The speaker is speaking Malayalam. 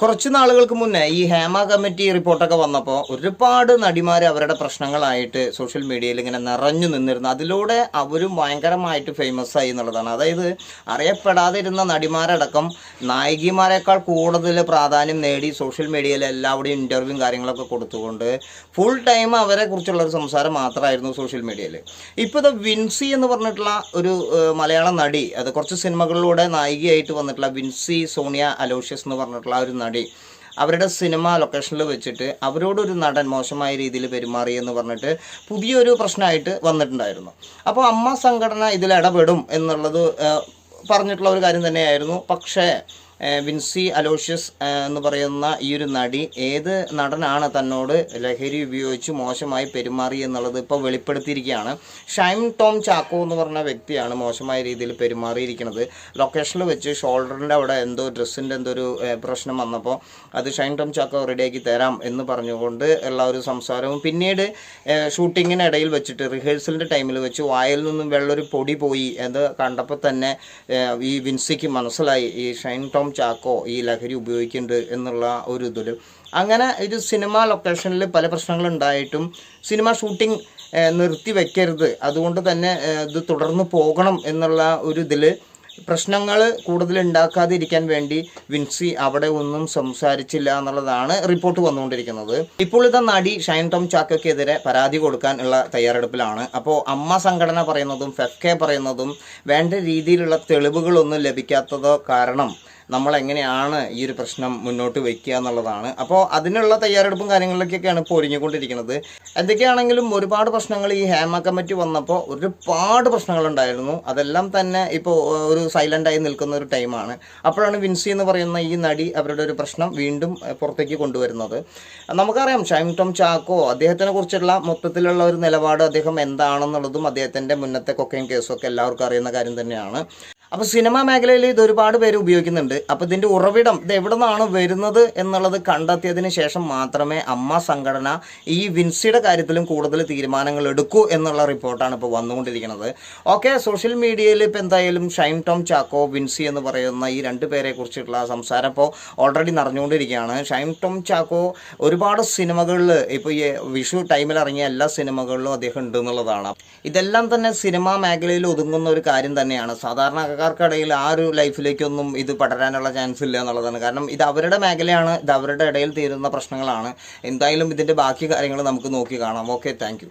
കുറച്ച് നാളുകൾക്ക് മുന്നേ ഈ ഹേമ കമ്മിറ്റി റിപ്പോർട്ടൊക്കെ വന്നപ്പോൾ ഒരുപാട് നടിമാർ അവരുടെ പ്രശ്നങ്ങളായിട്ട് സോഷ്യൽ മീഡിയയിൽ ഇങ്ങനെ നിറഞ്ഞു നിന്നിരുന്നു. അതിലൂടെ അവരും ഭയങ്കരമായിട്ട് ഫേമസ് ആയി എന്നുള്ളതാണ്. അതായത് അറിയപ്പെടാതിരുന്ന നടിമാരടക്കം നായികമാരെക്കാൾ കൂടുതൽ പ്രാധാന്യം നേടി സോഷ്യൽ മീഡിയയിൽ എല്ലാവരുടെയും ഇന്റർവ്യൂവും കാര്യങ്ങളൊക്കെ കൊടുത്തുകൊണ്ട് ഫുൾ ടൈം അവരെ കുറിച്ചുള്ളൊരു സംസാരം മാത്രമായിരുന്നു സോഷ്യൽ മീഡിയയിൽ. ഇപ്പോൾ ഇത് വിൻസി എന്ന് പറഞ്ഞിട്ടുള്ള ഒരു മലയാള നടി അത് കുറച്ച് സിനിമകളിലൂടെ നായികയായിട്ട് വന്നിട്ടുള്ള വിൻസി സോണിയ അലോഷ്യസ് എന്ന് പറഞ്ഞിട്ടുള്ള ഒരു നടി അവരുടെ സിനിമ ലൊക്കേഷനിൽ വെച്ചിട്ട് അവരോടൊരു നടൻ മോശമായ രീതിയിൽ പെരുമാറി എന്ന് പറഞ്ഞിട്ട് പുതിയൊരു പ്രശ്നമായിട്ട് വന്നിട്ടുണ്ടായിരുന്നു. അപ്പോൾ അമ്മ സംഘടന ഇതിൽ ഇടപെടും എന്നുള്ളത് പറഞ്ഞിട്ടുള്ള ഒരു കാര്യം തന്നെയായിരുന്നു. പക്ഷേ വിൻസി അലോഷ്യസ് എന്ന് പറയുന്ന ഈ ഒരു നടി ഏത് നടനാണ് തന്നോട് ലഹരി ഉപയോഗിച്ച് മോശമായി പെരുമാറി എന്നുള്ളത് ഇപ്പോൾ വെളിപ്പെടുത്തിയിരിക്കുകയാണ്. ഷൈം ടോം ചാക്കോ എന്ന് പറഞ്ഞ വ്യക്തിയാണ് മോശമായ രീതിയിൽ പെരുമാറിയിരിക്കുന്നത്. ലൊക്കേഷനിൽ വെച്ച് ഷോൾഡറിന്റെ അവിടെ എന്തോ ഡ്രസ്സിന്റെ എന്തോ ഒരു പ്രശ്നം വന്നപ്പോൾ അത് ഷൈം ടോം ചാക്കോ റെഡിയാക്കി തരാം എന്ന് പറഞ്ഞുകൊണ്ട് ഉള്ള ഒരു സംസാരവും പിന്നീട് ഷൂട്ടിങ്ങിന് ഇടയിൽ വെച്ചിട്ട് റിഹേഴ്സലിന്റെ ടൈമിൽ വെച്ച് വായിൽ നിന്നും വെള്ളൊരു പൊടി പോയി എന്ന് കണ്ടപ്പോൾ തന്നെ ഈ വിൻസിക്ക് മനസ്സിലായി. ഈ ഷൈൻ ടോം ചാക്കോ ഈ ലഹരി ഉപയോഗിക്കുന്നുണ്ട് എന്നുള്ള ഒരു ഇതിൽ അങ്ങനെ ഒരു സിനിമ ലൊക്കേഷനിൽ പല പ്രശ്നങ്ങളുണ്ടായിട്ടും സിനിമ ഷൂട്ടിംഗ് നിർത്തി വെക്കരുത്. അതുകൊണ്ട് തന്നെ ഇത് തുടർന്ന് പോകണം എന്നുള്ള ഒരു ഇതിൽ പ്രശ്നങ്ങൾ കൂടുതൽ ഉണ്ടാക്കാതിരിക്കാൻ വേണ്ടി വിൻസി അവിടെ ഒന്നും സംസാരിച്ചില്ല എന്നുള്ളതാണ് റിപ്പോർട്ട് വന്നുകൊണ്ടിരിക്കുന്നത്. ഇപ്പോൾ ഇതാ നടി ഷൈൻ ടോം ചാക്കയ്ക്കെതിരെ പരാതി കൊടുക്കാനുള്ള തയ്യാറെടുപ്പിലാണ്. അപ്പോൾ അമ്മ സംഘടന പറയുന്നതും ഫെഫ്കെ പറയുന്നതും വേണ്ട രീതിയിലുള്ള തെളിവുകളൊന്നും ലഭിക്കാത്തതോ കാരണം നമ്മൾ എങ്ങനെയാണ് ഈ ഒരു പ്രശ്നം മുന്നോട്ട് വയ്ക്കുക എന്നുള്ളതാണ്. അപ്പോൾ അതിനുള്ള തയ്യാറെടുപ്പും കാര്യങ്ങളിലേക്കൊക്കെയാണ് ഇപ്പോൾ ഒരുങ്ങിക്കൊണ്ടിരിക്കുന്നത്. എന്തൊക്കെയാണെങ്കിലും ഒരുപാട് പ്രശ്നങ്ങൾ ഈ ഹേമ കമ്മിറ്റി വന്നപ്പോൾ ഒരുപാട് പ്രശ്നങ്ങളുണ്ടായിരുന്നു. അതെല്ലാം തന്നെ ഇപ്പോൾ ഒരു സൈലന്റായി നിൽക്കുന്ന ഒരു ടൈമാണ് അപ്പോഴാണ് വിൻസി എന്ന് പറയുന്ന ഈ നടി അവരുടെ ഒരു പ്രശ്നം വീണ്ടും പുറത്തേക്ക് കൊണ്ടുവരുന്നത്. നമുക്കറിയാം ഷൈം ടോം ചാക്കോ അദ്ദേഹത്തിനെ കുറിച്ചുള്ള മൊത്തത്തിലുള്ള ഒരു നിലപാട് അദ്ദേഹം എന്താണെന്നുള്ളതും അദ്ദേഹത്തിന്റെ മുന്നത്തെ കൊക്കയും കേസും ഒക്കെ എല്ലാവർക്കും അറിയുന്ന കാര്യം തന്നെയാണ്. അപ്പോൾ സിനിമാ മേഖലയിൽ ഇത് ഒരുപാട് പേര് ഉപയോഗിക്കുന്നുണ്ട്. അപ്പോൾ ഇതിന്റെ ഉറവിടം ഇത് എവിടെ നിന്നാണ് വരുന്നത് എന്നുള്ളത് കണ്ടെത്തിയതിന് ശേഷം മാത്രമേ അമ്മ സംഘടന ഈ വിൻസിയുടെ കാര്യത്തിലും കൂടുതൽ തീരുമാനങ്ങൾ എടുക്കൂ എന്നുള്ള റിപ്പോർട്ടാണ് ഇപ്പോൾ വന്നുകൊണ്ടിരിക്കുന്നത്. ഓക്കെ സോഷ്യൽ മീഡിയയിൽ ഇപ്പോൾ എന്തായാലും ഷൈൻ ടോം ചാക്കോ വിൻസി എന്ന് പറയുന്ന ഈ രണ്ട് പേരെ കുറിച്ചിട്ടുള്ള സംസാരം ഇപ്പോൾ ഓൾറെഡി നിറഞ്ഞുകൊണ്ടിരിക്കുകയാണ്. ഷൈൻ ടോം ചാക്കോ ഒരുപാട് സിനിമകളിൽ ഇപ്പോൾ ഈ വിഷു ടൈമിൽ ഇറങ്ങിയ എല്ലാ സിനിമകളിലും അദ്ദേഹം ഉണ്ട് എന്നുള്ളതാണ്. ഇതെല്ലാം തന്നെ സിനിമാ മേഖലയിൽ ഒതുങ്ങുന്ന ഒരു കാര്യം തന്നെയാണ്. സാധാരണക്കാർക്കിടയിൽ ആ ഒരു ലൈഫിലേക്കൊന്നും ഇത് പടരാനുള്ള ചാൻസ് ഇല്ല എന്നുള്ളതാണ്. കാരണം ഇത് അവരുടെ മേഖലയാണ് ഇത് അവരുടെ ഇടയിൽ തീരുന്ന പ്രശ്നങ്ങളാണ്. എന്തായാലും ഇതിന്റെ ബാക്കി കാര്യങ്ങൾ നമുക്ക് നോക്കി കാണാം. Okay thank